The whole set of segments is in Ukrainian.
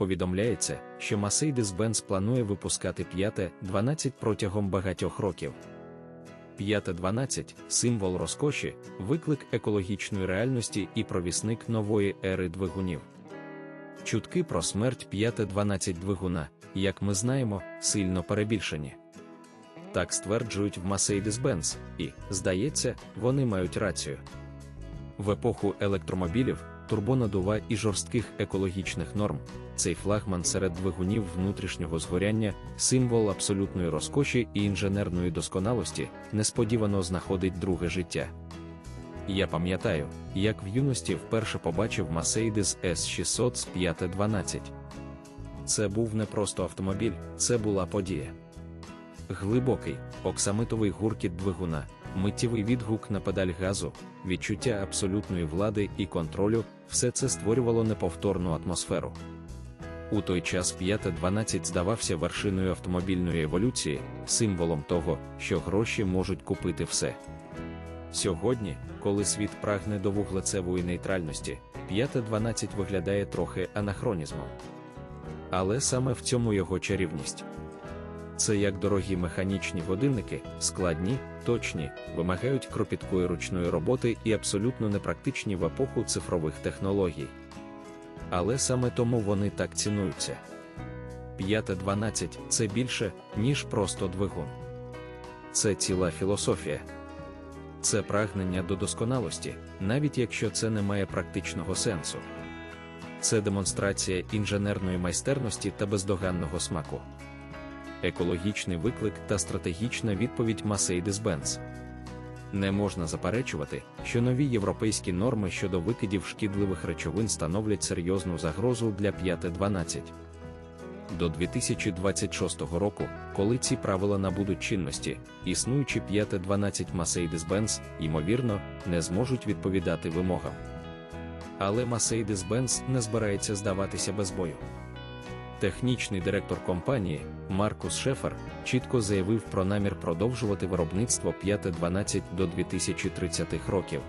повідомляється, що Mercedes-Benz планує випускати 5-12 протягом багатьох років. 5-12 – символ розкоші, виклик екологічної реальності і провісник нової ери двигунів. Чутки про смерть 5-12 двигуна, як ми знаємо, сильно перебільшені. Так стверджують в Mercedes-Benz, і, здається, вони мають рацію. В епоху електромобілів, турбонадува і жорстких екологічних норм, цей флагман серед двигунів внутрішнього згоряння, символ абсолютної розкоші і інженерної досконалості, несподівано знаходить друге життя. Я пам'ятаю, як в юності вперше побачив Mercedes S600 з 512. Це був не просто автомобіль, це була подія. Глибокий, оксамитовий гуркіт двигуна, миттєвий відгук на педаль газу, відчуття абсолютної влади і контролю все це створювало неповторну атмосферу. У той час 512 здавався вершиною автомобільної еволюції, символом того, що гроші можуть купити все. Сьогодні, коли світ прагне до вуглецевої нейтральності, 512 виглядає трохи анахронізмом. Але саме в цьому його чарівність. Це як дорогі механічні годинники, складні, точні, вимагають кропіткої ручної роботи і абсолютно непрактичні в епоху цифрових технологій. Але саме тому вони так цінуються. 5.12 це більше, ніж просто двигун. Це ціла філософія. Це прагнення до досконалості, навіть якщо це не має практичного сенсу. Це демонстрація інженерної майстерності та бездоганного смаку екологічний виклик та стратегічна відповідь Mercedes-Benz. Не можна заперечувати, що нові європейські норми щодо викидів шкідливих речовин становлять серйозну загрозу для 5.12. До 2026 року, коли ці правила набудуть чинності, існуючі 5.12 Mercedes-Benz, ймовірно, не зможуть відповідати вимогам. Але Mercedes-Benz не збирається здаватися без бою. Технічний директор компанії Маркус Шефер чітко заявив про намір продовжувати виробництво 5.12 до 2030-х років.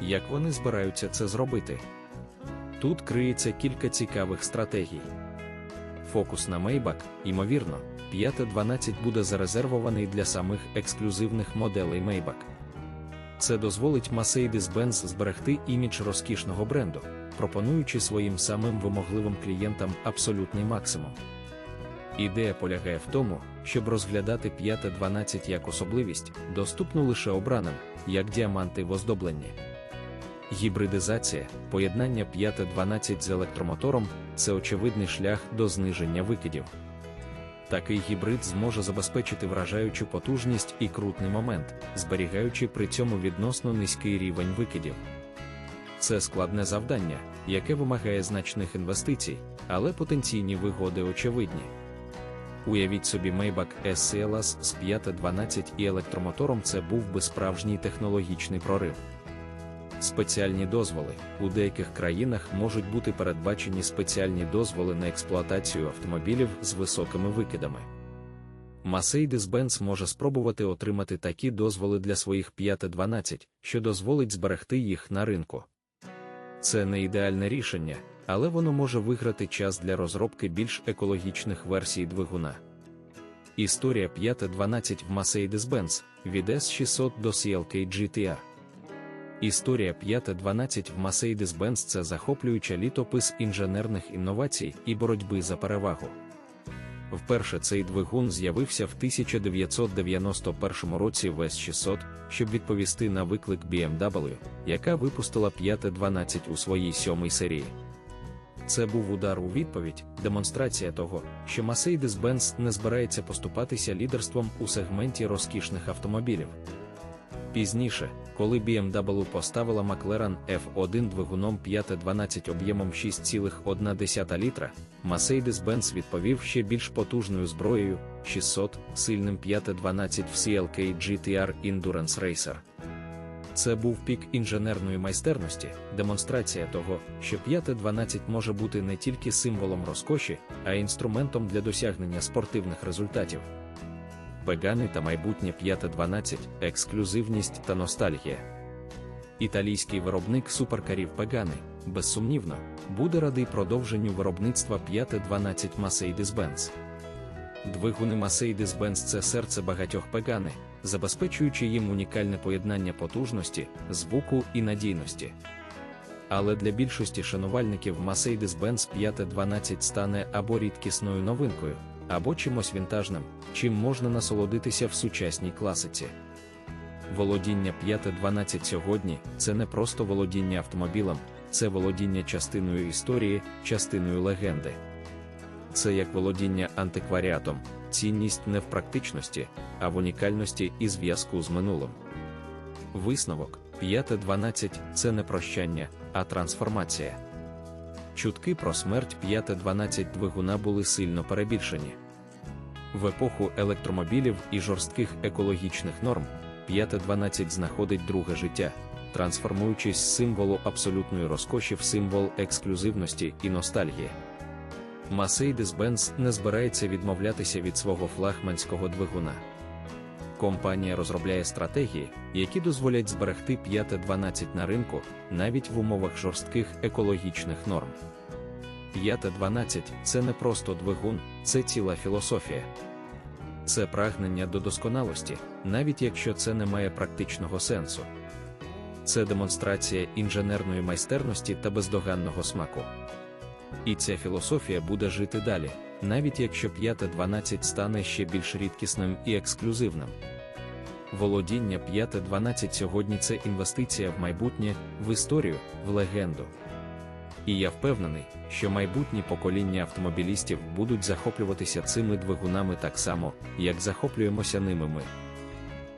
Як вони збираються це зробити? Тут криється кілька цікавих стратегій. Фокус на Maybach, ймовірно, 5.12 буде зарезервований для самих ексклюзивних моделей Maybach. Це дозволить Mercedes-Benz зберегти імідж розкішного бренду пропонуючи своїм самим вимогливим клієнтам абсолютний максимум. Ідея полягає в тому, щоб розглядати 5-12 як особливість, доступну лише обраним, як діаманти в оздобленні. Гібридизація, поєднання 5-12 з електромотором це очевидний шлях до зниження викидів. Такий гібрид зможе забезпечити вражаючу потужність і крутний момент, зберігаючи при цьому відносно низький рівень викидів. Це складне завдання, яке вимагає значних інвестицій, але потенційні вигоди очевидні. Уявіть собі Maybach SCLS з 512 і електромотором це був би справжній технологічний прорив. Спеціальні дозволи у деяких країнах можуть бути передбачені спеціальні дозволи на експлуатацію автомобілів з високими викидами. Mercedes-Benz може спробувати отримати такі дозволи для своїх 512, що дозволить зберегти їх на ринку. Це не ідеальне рішення, але воно може виграти час для розробки більш екологічних версій двигуна. Історія 5.12 в Mercedes-Benz від S600 до CLK GTR. Історія 5.12 в Mercedes-Benz це захоплююча літопис інженерних інновацій і боротьби за перевагу. Вперше цей двигун з'явився в 1991 році в S600, щоб відповісти на виклик BMW, яка випустила 512 у своїй сьомій серії. Це був удар у відповідь, демонстрація того, що Mercedes-Benz не збирається поступатися лідерством у сегменті розкішних автомобілів. Пізніше, коли BMW поставила McLaren F1 двигуном 512 об'ємом 6,1 літра, Mercedes-Benz відповів ще більш потужною зброєю 600 сильним 512 в CLK GTR Endurance Racer. Це був пік інженерної майстерності, демонстрація того, що 512 може бути не тільки символом розкоші, а й інструментом для досягнення спортивних результатів. Пегани та майбутнє 512, ексклюзивність та ностальгія. Італійський виробник суперкарів Пегани, безсумнівно, буде радий продовженню виробництва 512 Mercedes-Benz. Двигуни Mercedes-Benz – це серце багатьох пегани, забезпечуючи їм унікальне поєднання потужності, звуку і надійності. Але для більшості шанувальників Mercedes-Benz 512 стане або рідкісною новинкою, або чимось вінтажним, чим можна насолодитися в сучасній класиці. Володіння 512 сьогодні це не просто володіння автомобілем, це володіння частиною історії, частиною легенди. Це як володіння антикваріатом, цінність не в практичності, а в унікальності і зв'язку з минулим. Висновок 5.12 це не прощання, а трансформація. Чутки про смерть 5.12 двигуна були сильно перебільшені. В епоху електромобілів і жорстких екологічних норм 5.12 знаходить друге життя, трансформуючись з символу абсолютної розкоші в символ ексклюзивності і ностальгії. Mercedes-Benz не збирається відмовлятися від свого флагманського двигуна. Компанія розробляє стратегії, які дозволять зберегти 5.12 на ринку навіть в умовах жорстких екологічних норм. 5.12 це не просто двигун, це ціла філософія. Це прагнення до досконалості, навіть якщо це не має практичного сенсу. Це демонстрація інженерної майстерності та бездоганного смаку. І ця філософія буде жити далі, навіть якщо 5.12 стане ще більш рідкісним і ексклюзивним. Володіння 5.12 сьогодні це інвестиція в майбутнє, в історію, в легенду. І я впевнений, що майбутні покоління автомобілістів будуть захоплюватися цими двигунами так само, як захоплюємося ними ми.